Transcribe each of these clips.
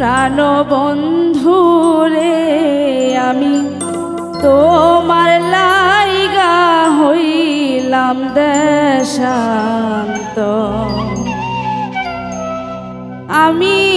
প্রাণবন্ধু রে আমি তোমার লাইগা হইলাম দেশান্ত আমি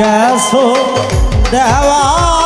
গেছো দেওয়া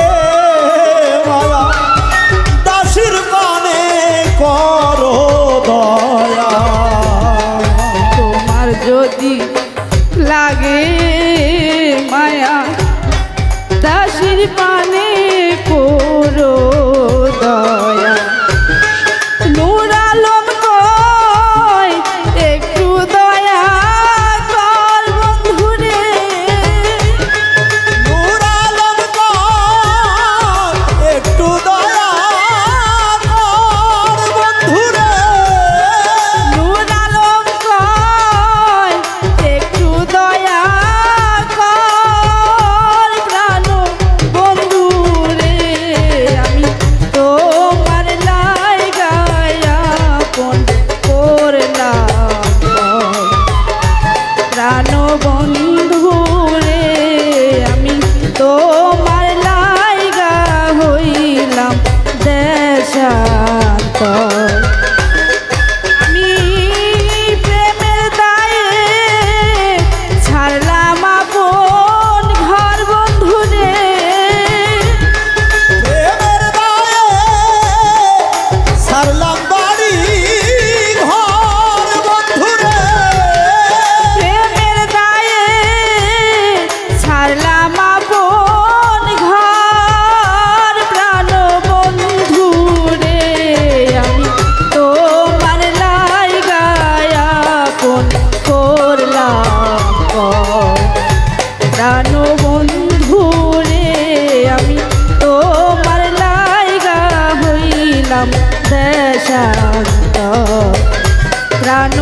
করলাম প্রাণ বন্ধু রে আমি তোমার লাইগা হইলাম দেশান্ত প্রাণ